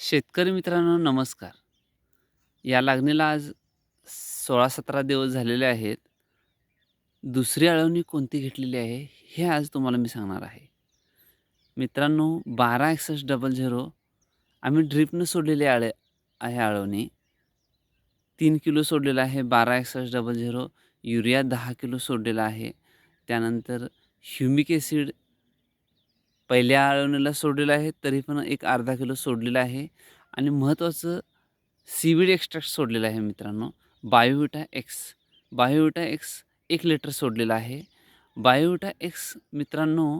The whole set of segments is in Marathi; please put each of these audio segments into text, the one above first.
शेतकरी मित्रांनो नमस्कार. या लागणीला आज सोळा सतरा दिवस झालेले आहेत. दुसरी अळवणी कोणती घेतलेली आहे हे आज तुम्हाला मी सांगणार आहे. मित्रांनो बारा एकसष्ट डबल झिरो आम्ही ड्रिपनं सोडलेली आळे आहे आळवणी. तीन किलो सोडलेलं आहे बारा एकसष्ट डबल झिरो युरिया दहा किलो सोडलेला आहे. त्यानंतर ह्युमिक ॲसिड पहिल्या आळवणीला सोडलेलं आहे तरी पण एक अर्धा किलो सोडलेलं आहे. आणि महत्त्वाचं सीवीड एक्स्ट्रॅक्ट सोडलेलं आहे मित्रांनो. Biovita X. बायोविटा एक्स एक लिटर सोडलेलं आहे. बायोविटा एक्स मित्रांनो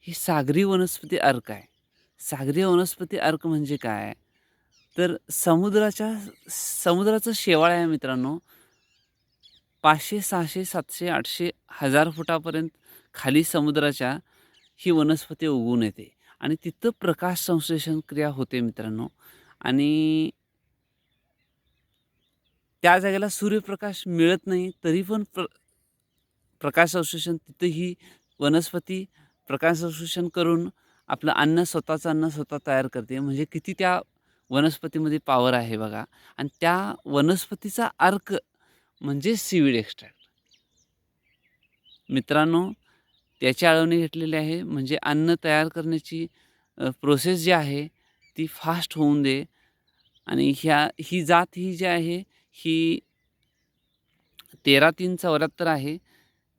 ही सागरी वनस्पती अर्क आहे. सागरी वनस्पती अर्क म्हणजे काय? तर समुद्राच्या समुद्राचं शेवाळ आहे मित्रांनो. पाचशे सहाशे सातशे आठशे हजार फुटापर्यंत खाली समुद्राच्या ही वनस्पती उगवून येते. आणि तिथं प्रकाश संश्लेषण क्रिया होते मित्रांनो. आणि त्या जागेला सूर्यप्रकाश मिळत नाही तरी पण प्र प्रकाश संश्लेषण तिथं ही वनस्पती प्रकाश संश्लेषण करून आपलं अन्न स्वतःचं अन्न स्वतः तयार करते. म्हणजे किती त्या वनस्पतीमध्ये पॉवर आहे बघा. आणि त्या वनस्पतीचा अर्क म्हणजे सीविड एक्स्ट्रॅक्ट मित्रांनो त्याची आळवणी घेतलेली आहे. म्हणजे अन्न तयार करण्याची प्रोसेस जी आहे ती फास्ट होऊन दे. आणि ह्या ही जात ही जी आहे ही तेरा तीन चौऱ्याहत्तर आहे.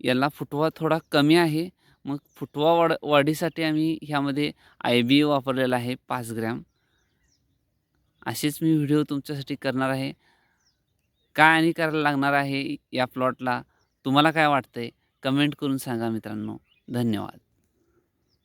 याला फुटवा थोडा कमी आहे. मग फुटवा वाढ वाढीसाठी आम्ही ह्यामध्ये आय बी वापरलेला आहे पाच ग्रॅम. असेच मी व्हिडिओ तुमच्यासाठी करणार आहे. काय आणि करायला लागणार आहे या प्लॉटला तुम्हाला काय वाटतं आहे कमेंट करून सांगा मित्रांनो. धन्यवाद.